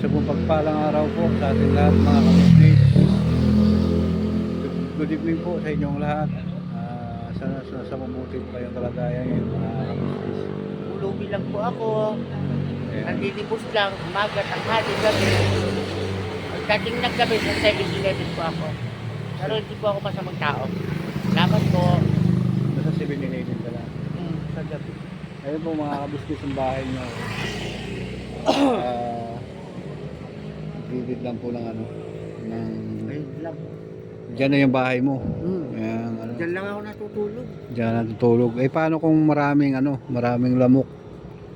Sa pagpalang araw po sa ating lahat mga kabisnes. Good evening po sa inyong lahat. Ah, sana sa, sa mabuti po kayong kalagayan ngayon mga kabisnes. Ulubi lang po ako. Ayan. Nandilibos lang, umaga, tanghali, gabi. Pagdating ng gabi, sa 7-Eleven po ako. Pero hindi po ako masamang tao. Salamat po. Nasa 7-Eleven ka lang. Hmm. Sa gabi. Ayun po mga kabisnes ang bahay nyo. Ah, Gilid lang po ng ano. Ng, Ayun lang. Diyan na yung bahay mo. Hmm. Ayan, ano. Diyan lang ako natutulog. Diyan natutulog. Eh paano kung maraming ano, maraming lamok?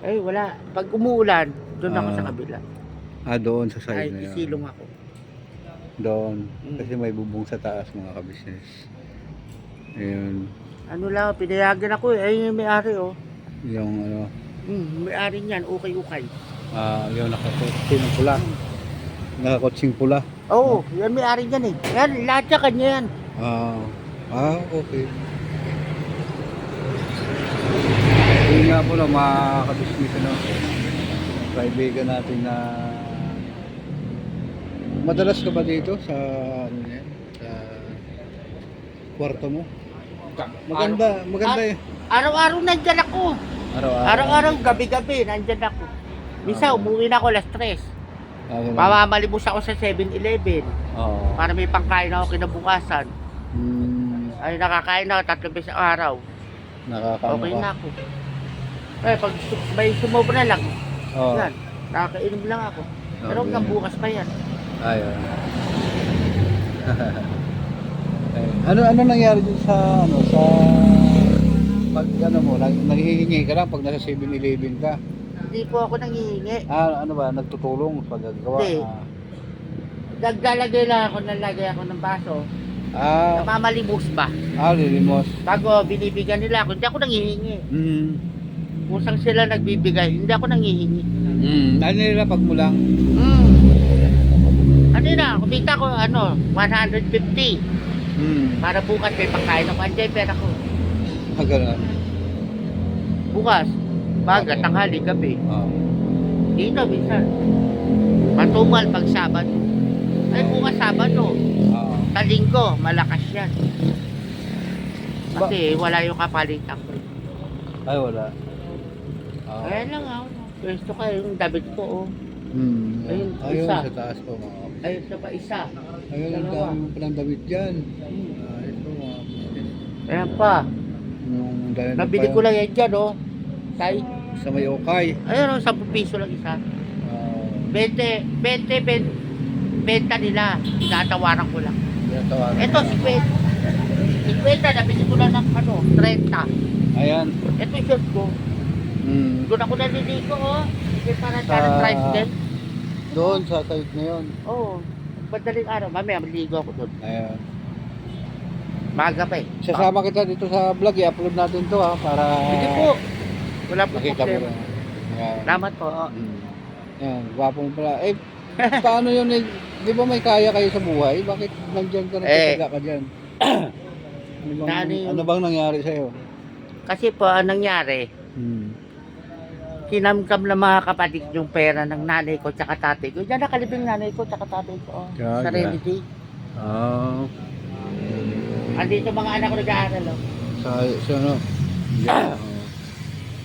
Ay, wala. Pag umuulan, doon ako Ah. sa kabila. Ah, doon sa Ay, side na yun. isilong ako. Doon. Mm. Kasi may bubong sa taas mga kabisnes. Ayun. Ano lang, pinayagan ako eh. Ayun yung may-ari oh. Yung ano, Hmm, may-ari niyan, ukay-ukay. ah, yung nakakotsing ng pula. Nakakotsing pula. Oo, oh, yan may-ari niyan eh. Yan, lahat siya kanya yan. Ah, ah, okay. Yun nga po na mga kabisnes ano, kaibigan natin na madalas ka ba dito sa ano yan, sa kwarto mo? Maganda, maganda eh. Araw-araw nandyan ako. Araw-araw. Araw-araw, gabi-gabi, nandyan ako. Misa, Ah. umuwi na ako alas 3. Ah, ganun. Mamamalibos ako sa 7-Eleven Oo. para may pangkain ako kinabukasan. Hmm, Ay, nakakain ako tatlo beses sa araw. nakakaano Okay ka? na ako. Eh, pag su- may sumobra lang, Oo. yan, nakakainom lang ako. Pero Okay. hanggang bukas pa yan. Ayun. Eh, ano ano nangyari dun sa ano sa pag ano mo nag, naghihingi ka lang pag nasa 7-Eleven ka. Hindi po ako nangihingi. Ah, ano ba nagtutulong sa paggagawa? Hindi. Naglalagay lang ako, nalagay ako ng baso. Ah, ah, Namamalibos ba? ah lilimos. Bago binibigyan nila ako, hindi ako nangihingi. Mm. Kusang sila nagbibigay, hindi ako nangihingi. Mm. Ano nila pag mo lang? Hmm. Ano na, kumita ko ano, 150. Mm. Para bukas may pangkain ako. Andiyan yung pera ko. Ah, ganun. Bukas, baga, tanghali, gabi. Oh. Dito, minsan. Matumal pag Sabado. Ay, bukas Sabado. Ah. Sa linggo, malakas yan. Kasi wala yung kapalitan ko. Ay wala. Ah. Kaya lang ako. Pwesto ka yung damit ko, oh. Hmm. Ayun, Ayun, isa. sa taas po mga kapatid. Ayun, sa pa isa. Ayun, ang Dalawa. dami mo palang damit dyan. Hmm. Ah, ito mga kapatid. Ayan pa. Nung dahil Nabili ko lang yan dyan, oh. Tay. sa may okay. Ayun, oh, 10 piso lang isa. Ah, 20, 20, 20, benta nila. Tinatawaran ko lang. tinatawagan Ito, na. 50. 50, nabili ko lang ng ano, 30. Ayan. Ito yung shirt ko. Hmm. Doon ako naliligo, oh. Hindi para Sa- sa tricycle. Doon sa site na yun. Oo. Oh, madaling araw. Mamaya, maligo ako doon. Ayan. Maga pa eh. Sasama kita dito sa vlog. I-upload natin to ha. Para Sige po. Wala po makita mo problema. Ayan. Salamat po. Hmm. Ayan. Gwapo mo pala. Eh, paano yun eh? Di ba may kaya kayo sa buhay? Bakit nandyan ka na Eh. ka dyan? ano, bang, Ano yung- ano bang nangyari sa'yo? Kasi po, ang nangyari, Hmm. kinamkam ng mga kapatid yung pera ng nanay ko tsaka tatay ko. Diyan nakalibing nanay ko tsaka tatay ko. Oh, Kaya, sa Serenity. Ah. Andito mga anak ko nag-aaral. Oh. Sa, sa ano? Yeah.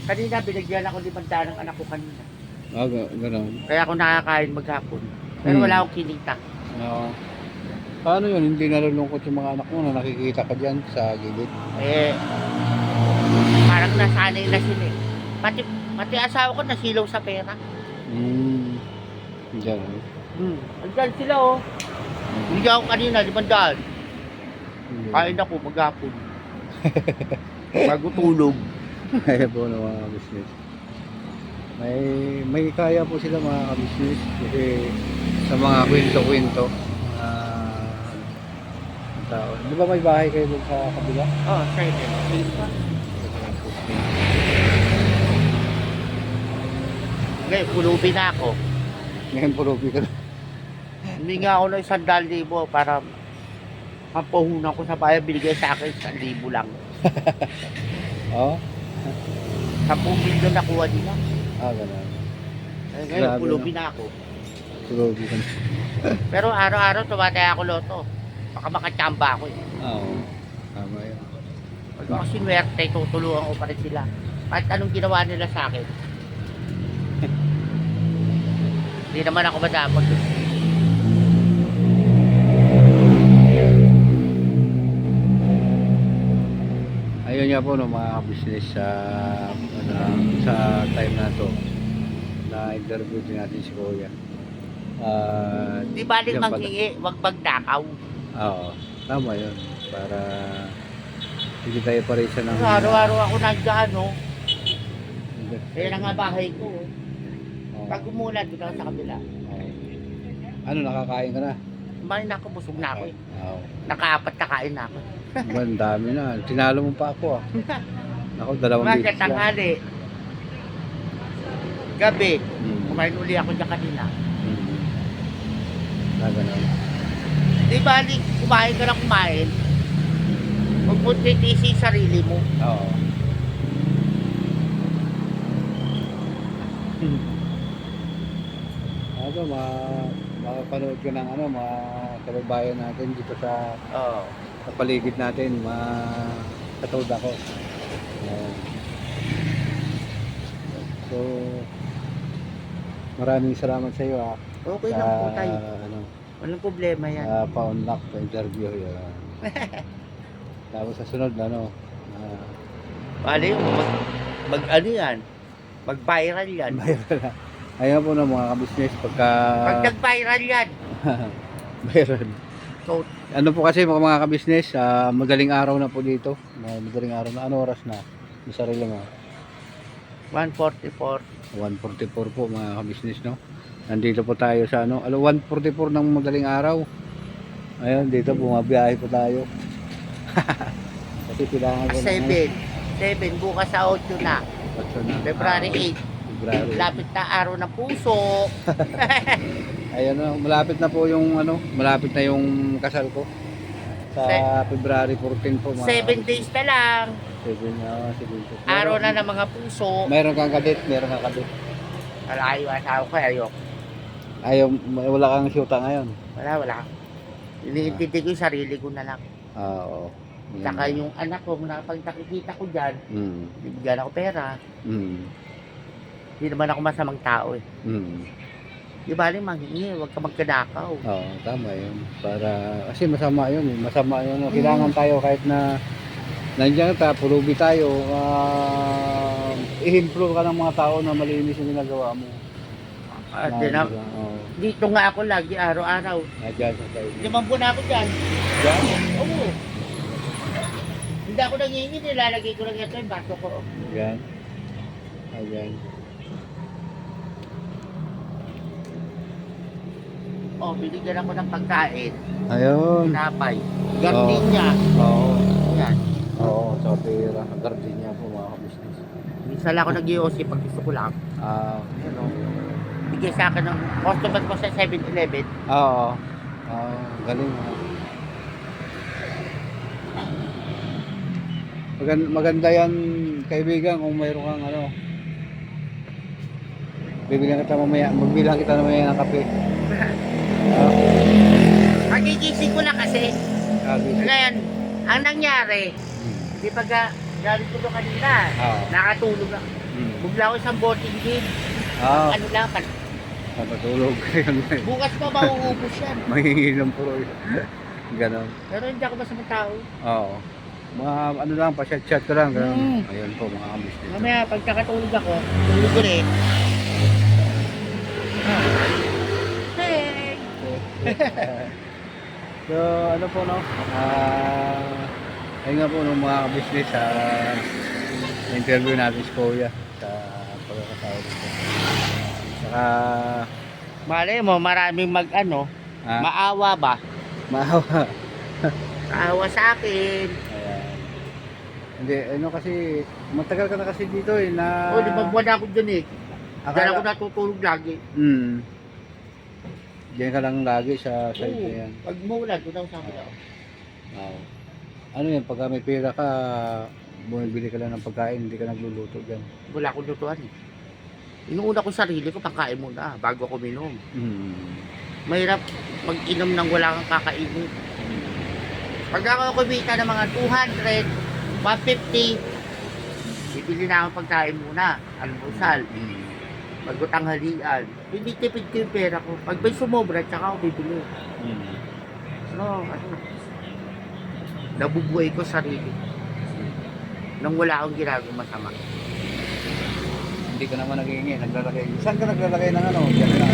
Kanina, binigyan ako limandaan ng anak ko kanina. Ah, ga- ganun. Kaya ako nakakain maghapon. Pero Hmm. wala akong kinita. Oo. Paano yun? Hindi nalulungkot yung mga anak mo na nakikita ka dyan sa gilid? Eh, parang nasanay na sila eh. Pati, pati asawa ko nasilaw sa pera. Hmm. Diyan. Hmm. Andyan sila oh. Binigyan ako kanina, limandaan. Hmm. Kain ako maghapon. Bago tulog. Kaya po ng mga business. May may kaya po sila mga business kasi sa mga kwento-kwento ah, ng tao. Di ba may bahay kayo sa kabila? Oh, sorry. Ngayon, pulubi na ako. Ngayon puro ka Hindi nga ako ng isang daan libo para mapuhunan ko sa bayan. Binigay sa akin isang libo lang. Oo? Sampung milyon nakuha nila. Ah, ganun. Eh, ngayon, Grabe, pulubi na ako. Tulobo ka. Pero araw-araw tumataya ako loto. Baka makachamba ako eh. Oo. Tama yun. Pag ako sinwerte, tutulungan ko pa rin sila. Kahit anong ginawa nila sa akin. Hindi naman ako madamag. Ayun nga po no, mga business sa ano, sa time na to na interview din natin si Kuya. Ah, Di pala. manghingi, wag magdakaw. Oo, tama yun. Para hindi tayo parisa ng... Araw-araw ako nandiyan, no? Kaya nga bahay ko. oh. Pag umulan, ako sa kabila. Oo. Ano, nakakain ka na? Kumain na ako, busog na ako eh. Oo. Nakaapat na kain na ako. Ba, ang dami na. Tinalo mo pa ako ah. Ako, dalawang Mga beses lang. tanghali. Gabi, Hmm. kumain uli ako dyan kanina. Hmm. Na ganun. Di bali, kumain ka na kumain. Huwag mo titisi yung sarili mo. Oo. Ano, ma makapanood ka ng ano, mga kababayan natin dito sa, Oo. sa paligid natin, mga katulad ako. Ayan. So, maraming salamat sa iyo ah. Okay sa, lang po tayo. ano, Walang problema yan. uh, pa-unlock sa interview. Yan. Tapos sa sunod, ano, ah, Bali, mag, mag ano yan? Mag-viral yan. Viral. Ayan po na mga kabisnes pagka... Pag nag-viral yan. viral. So, ano po kasi mga, mga kabisnes, uh, ah, magaling araw na po dito. Magaling araw na. Ano oras na? Yung sarili mo? 144. 144 po mga kabisnes, no? Nandito po tayo sa ano. Alo, 144 ng magaling araw. Ayun, dito bumabiyahe po tayo. kasi kailangan ko 7. 7, ano? bukas sa 8 na. 8 na. February ah, 8. Grabe. Lapit na araw ng puso. Ayan na, malapit na po yung ano, malapit na yung kasal ko. Sa February 14 po. mga- Seven days na lang. Seven, ah, seven, seven. Araw na ng mga puso. Meron kang kadit, meron kang kadit. Wala yung asawa ko, ayok. Ayaw, wala kang siyuta ngayon. Wala, wala. Iniintindi ko yung sarili ko na lang. Ah, oo. Saka mm. yung anak ko, na pag nakikita ko dyan, Mm. bigyan ako pera. Mm. Hindi naman ako masamang tao eh. Mm. Di ba rin manghingi, huwag ka magkanakaw. Oo, tama yun. Para, kasi masama yun. eh. Masama yun. Kailangan tayo kahit na nandiyan ka, pulubi tayo, uh, i-improve ka ng mga tao na malinis yung ginagawa mo. At Na- Oo. dito nga ako lagi, araw-araw. Nandiyan sa side. Limang buwan na ako dyan. Diyan? Oo. Hindi ako nangingi, nilalagay ko lang ito yung baso ko. Yan. Ayan. Oh, binigyan ako ng pagkain. Ayun. Tinapay. Gardenia. Oo. Yan. Oo, sa pera. Gardenia po mga business. Minsan lang ako nag-iossi pag gusto ko lang. Ah, Ano, bigay sa akin ng customer ko sa 7-Eleven. oo. Ah, galing. ah. Maganda, maganda yan, kaibigan, kung mayroon kang ano. Bibigyan kita mamaya, magbilang kita mamaya ng kape. Ah, Nagigising ko na kasi. Ngayon, ang nangyari, di ba ga, galing ko doon kanina, Ah, nakatulog ako. hmm. Bugla ako isang boting gin. Ah, Ano lang, pag- napatulog. bukas pa mauubos yan. Mahihinom po. Ganon. Pero hindi ako masamang tao. Oo. Mga ano lang, pa-chat-chat ko lang. Ganun. Mm. Ayun po, mga kabis dito. Mamaya, pag nakatulog ako, tulog ulit. Hey! so, ano po, no? Ah, ayun nga po, no, mga business sa interview natin si Kuya sa pagkakataon dito. Saka, Malay mo, maraming mag ano, ah, maawa ba? maawa. Maawa sa akin. Ayan. Hindi, ano kasi, matagal ka na kasi dito eh, na... O, di ba buwan ako dun eh. Diyan akala, ako natutulog lagi. Hmm. Diyan ka lang lagi sa side Oo. na yan. Pag maulan, doon ako sa ako. Oo. Ano yan, pagka may pera ka, bumibili ka lang ng pagkain, hindi ka nagluluto dyan. Wala akong lutuan eh. Inuuna ko sarili ko, pangkain muna bago ako minom. Mm. Mahirap mag-inom ng wala kang kakainin. Pag ako kumita ng mga 200, 150, bibili na akong pagkain muna, almusal, Mm. Bago tanghalian. Tinitipid ko yung pera ko. Pag may sumobra, tsaka ako bibili. Mm. No, ano, nabubuhay ko sarili. Nang wala akong ginagawang masama. Hindi ka naman naghihingi, naglalagay. Saan ka naglalagay ng ano? Diyan na.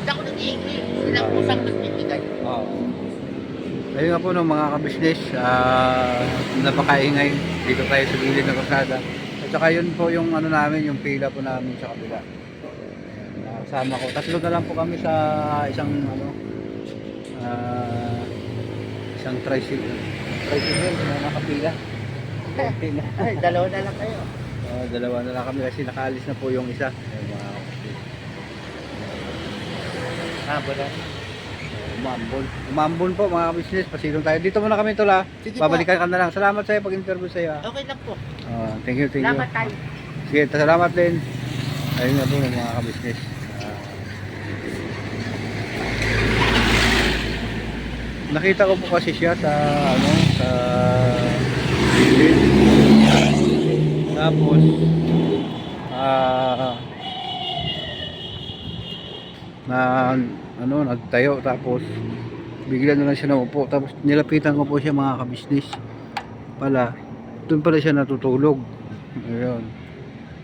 Hindi ako nag-iingay. Silang kusang nagbibigay. Oo. Ayun nga po no, mga kabisnes, ah, napakaingay dito tayo sa gilid ng kalsada. At saka yun po yung ano namin, yung pila po namin sa kabila. Ayan, Nakasama ko. Tatlo na lang po kami sa isang ano, ah, isang tricycle. Tricycle na nakapila. Ay, dalawa na lang kayo. Ah, dalawa na lang kami kasi nakaalis na po yung isa. Ayan, mga kabisnes. Ah. Umambon. Umambon po mga business. Pasilong tayo. Dito muna kami tula. Sige po. Babalikan ka na lang. Salamat sa iyo pag-interview sa iyo. ah. Okay lang po. Ah, thank you, thank you. Salamat tayo. Sige, salamat din. Ayun nga po mga ka-business. Ah, nakita ko po kasi siya sa ano sa. Tapos ah na ano nagtayo tapos bigla na lang siya naupo. Tapos nilapitan ko po siya mga kabisnes pala doon pala siya natutulog. Ayun.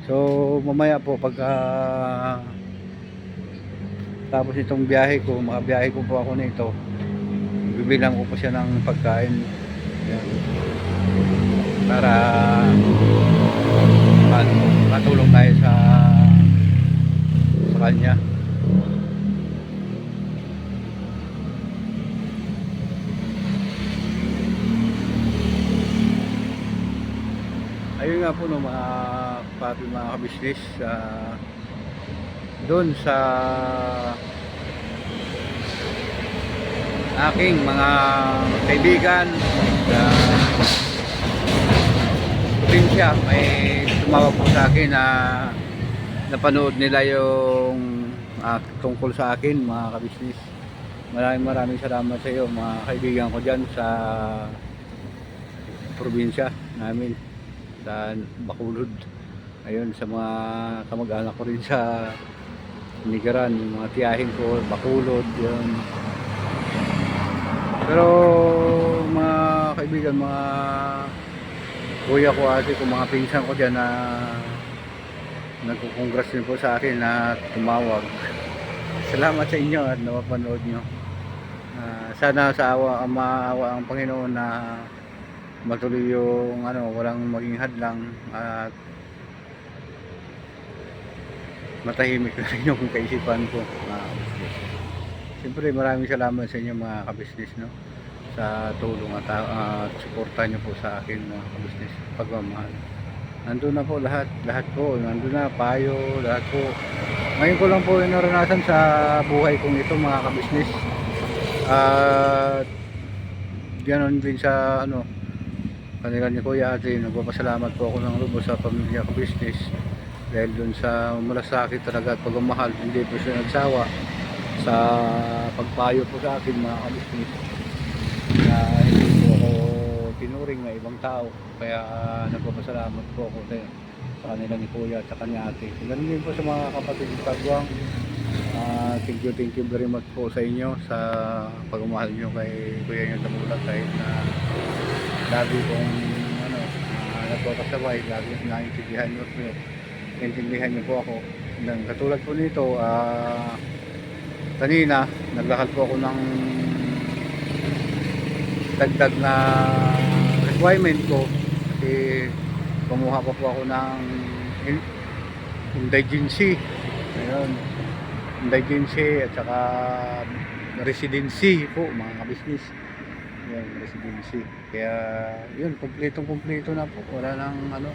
So mamaya po pagka tapos itong biyahe ko makabiyahe ko po ako nito bibilang ko po siya ng pagkain. Ayan. para ano, matulong tayo sa sa kanya ayun nga po no mga papi mga kabisnes ah, doon sa aking mga kaibigan sa probinsya may tumawag po sa akin na napanood nila yung ah, tungkol sa akin mga kabisnes maraming maraming salamat sa iyo mga kaibigan ko dyan sa probinsya namin sa Bacolod ayun sa mga kamag-anak ko rin sa Nigaran yung mga tiyahin ko Bacolod yun. Pero mga kaibigan mga kuya ko ate ko mga pinsan ko dyan na nagkukongrats din po sa akin na tumawag. Salamat sa inyo at napapanood nyo. Ah, sana sa awa maawa ang Panginoon na matuloy yung ano walang maging hadlang at matahimik na rin yung kaisipan ko kabisnes. Siyempre maraming salamat sa inyo mga kabisnes no sa tulong at, at suporta nyo po sa akin mga kabisnes pagmamahal. Nandun na po lahat, lahat po, nandun na, payo, lahat po. Ngayon ko lang po yung naranasan sa buhay kong ito mga kabisnes. At ganoon din sa ano kanila ni Kuya Ate, nagpapasalamat po ako ng lubos sa pamilya ko business. Dahil dun sa malasakit talaga at pagmamahal hindi po siya nagsawa sa pagpayo po sa akin mga kabisnes na hindi po ako tinuring na ibang tao. Kaya nagpapasalamat po ako sa, sa kanila ni Kuya at sa kanya Ate. Ganun din po sa mga kapatid ng Tagwang Ah, thank you, thank you very much po sa inyo sa pagmamahal nyo kay Kuya nyo Tamulat kahit na lagi kong ano, uh, nagpapasabay, lagi naiintindihan nyo po. Intindihan nyo po ako. Nang katulad po nito, ah kanina, naglakad po ako ng dagdag na requirement ko kasi kumuha pa po ako ng in- indigency. Ayun indigency at saka residency po mga kabisnes yan residency kaya yun kumpletong kumpleto na po wala nang ano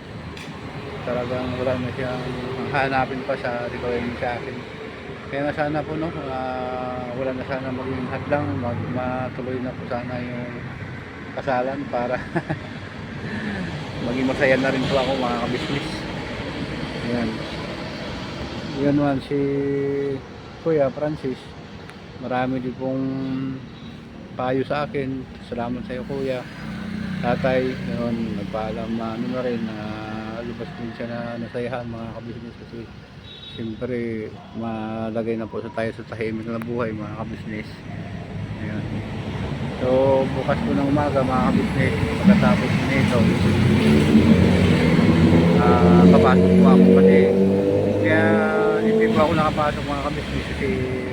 talagang wala na siyang hanapin pa sa requirement sa akin Kaya nga sana po, no, ah, wala na sana maging hadlang, mag, matuloy na po sana yung kasalan para maging masaya na rin po ako mga kabisnes. Ayan. Yun man si Kuya Francis. Marami din pong payo sa akin. Salamat sa iyo Kuya. Tatay, yun, nagpaalam na ano na rin na lubas din siya na nasayahan mga kabisnes kasi siyempre malagay na po sa tayo sa tahimik na buhay mga kabisnes. Ayan. So bukas po ng umaga mga kabisnes pagkatapos nito ah papasok po ako kasi kaya hindi po ako nakapasok mga kabisnes kasi uh,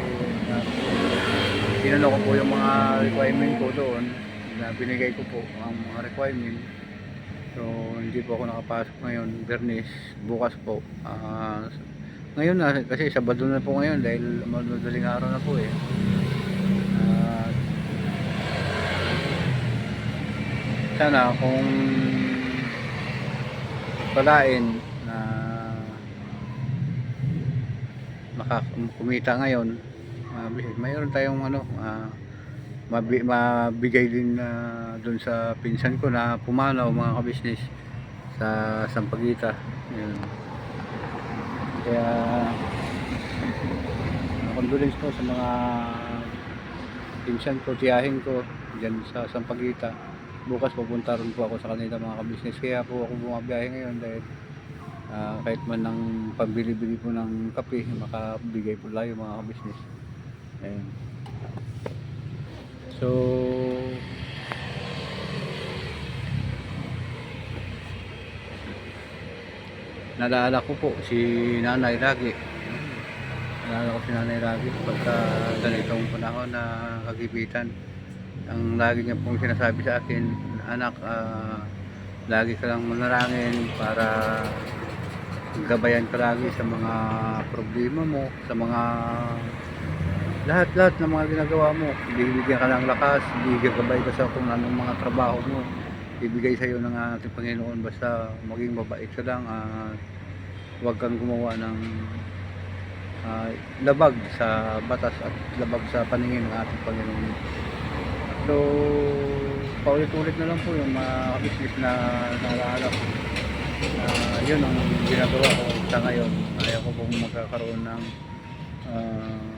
tinanong ko po yung mga requirement ko doon na binigay ko po ang mga requirement. So hindi po ako nakapasok ngayon Bernis bukas po. Ah, ngayon na kasi Sabado na po ngayon dahil madaling araw na po eh. Ah, sana kung palain na makakumita ngayon uh, mayroon tayong ano ah, mabi, mabigay din na doon sa pinsan ko na pumanaw mga kabisnes sa Sampaguita. Yun. kaya condolence po sa mga pinsan ko, tiyahin ko dyan sa Sampaguita. Bukas pupunta rin po ako sa kanila mga kabisnes kaya po ako bumabiyahe ngayon dahil ah, kahit man ng pambili-bili po ng kape makabigay po tayo mga kabisnes ayun so naalala ko po si nanay lagi naalala ko si nanay lagi pagka ganitong panahon na kagibitan. Ang lagi niya pong sinasabi sa akin anak ah, lagi ka lang manalangin para gabayan ka lagi sa mga problema mo sa mga lahat-lahat ng mga ginagawa mo bibigyan ka ng lakas bibigyan ka sa kung anong mga trabaho mo ibigay sa iyo ng ating Panginoon basta maging mabait ka lang at huwag kang gumawa ng ah, labag sa batas at labag sa paningin ng ating Panginoon So, paulit-ulit na lang po yung mga business na naalala ko. Ah, yun ang ginagawa ko sa ngayon. Ayaw ko pong magkakaroon ng ah,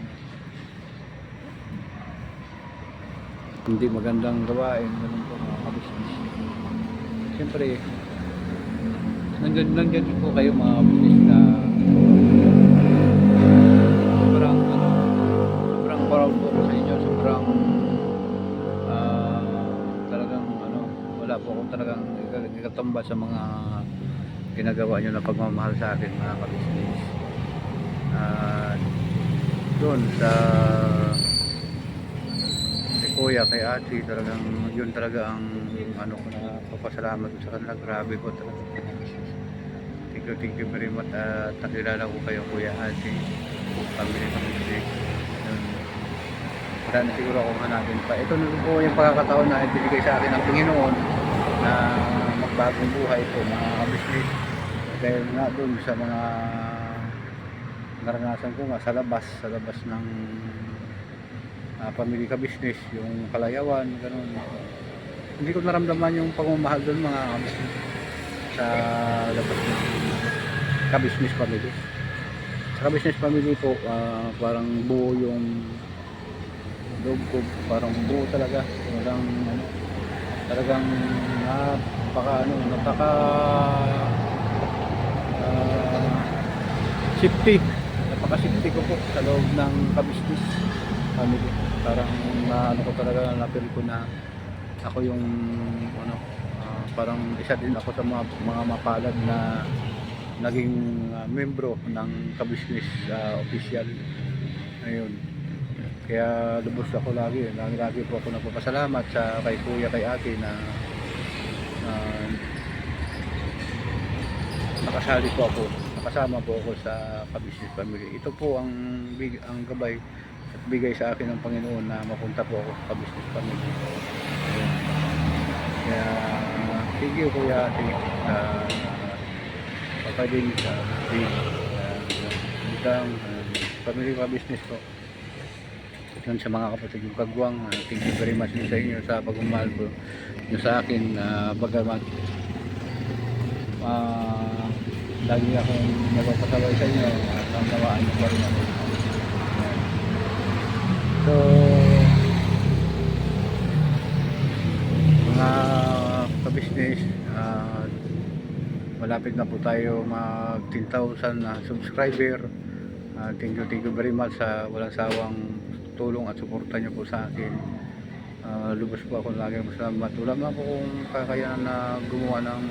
hindi magandang gawain. Ganun po mga business Siyempre, nandyan, nandyan po kayo mga business na sobrang ano, sobrang proud po ako sa inyo. Sobrang ah, talagang ano, wala po akong talagang ikatamba sa mga ginagawa nyo na pagmamahal sa akin mga kabisnes. At doon sa kuya, kay ate, talagang yun talaga ang ano ko na papasalamat ko sa kanila. Grabe po talaga. Thank you, thank you very much. At nakilala ko kayo kuya, ate, family family. Yun. Wala na siguro akong hanapin pa. Ito na po yung pagkakataon na ibinigay sa akin ng Panginoon na magbagong buhay po mga kabisnes. Dahil nga doon sa mga naranasan ko nga sa labas, sa labas ng uh, pamilya ka-business, yung kalayawan, ganun. Hindi ko naramdaman yung pagmamahal doon mga kabisnes sa labas ng ka-business family. Sa ka-business family po, ah, parang buo yung loob ko parang buo talaga walang ano talagang napaka ano napaka ah, safety napaka safety ko po sa loob ng kabisnes family parang na ano ko talaga napil ko na ako yung ano ah, parang isa din ako sa mga, mga mapalad na naging ah, membro ng kabisnes ah, official ayun kaya lubos ako lagi. Lagi, lagi po ako nagpapasalamat sa kay kuya, kay ate na uh, nakasali po ako. Nakasama po ako sa Kabisnes Family. Ito po ang, big, ang gabay at bigay sa akin ng Panginoon na mapunta po ako sa Kabisnes Family. Kaya thank you kuya ate uh, pagkadin sa big uh, hanggang uh, family ka business po. Yun sa mga kapatid yung kagwang, ah, thank you very much sa inyo sa pagmamahal po nyo sa akin. Uh, bagamat ah, lagi akong nagpapasabay sa inyo at ang nawaan nyo pa rin ako. So, mga ka-business, ah, malapit na po tayo mag 10,000 na subscriber. Ah, thank you, thank you very much sa walang sawang tulong at suporta niyo po sa akin. Ah, lubos po ako lagi masalamat. Wala man po kung kakayanan na gumawa ng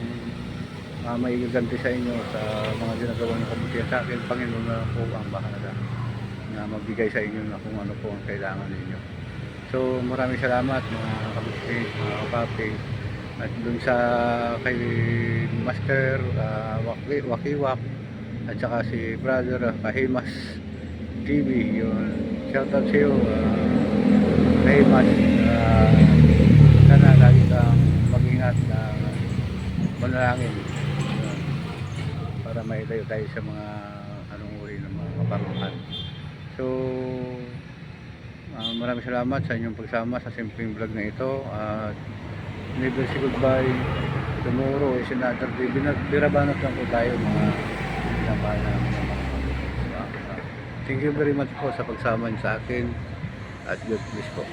uh, may gaganti sa inyo sa mga ginagawa ng kabutihan sa akin. Panginoon na po ang bahala na magbigay sa inyo na kung ano po ang kailangan ninyo. So maraming salamat mga kabutihan, mga kapapi. At dun sa kay Master uh, Waki, Wakiwak at saka si Brother uh, Kahimas TV yun shoutout sa iyo uh, Kahimas uh, sana lagi kang mag-ingat na manalangin Yun. para mailayo tayo sa mga anong uri ng mga kapamakan so uh, maraming salamat sa inyong pagsama sa simpleng vlog na ito. At never say goodbye. Tomorrow is another day. Birabanot lang po tayo mga pinapahal namin ng mga. Uh, uh, thank you very much po sa pagsama sa akin. At God bless po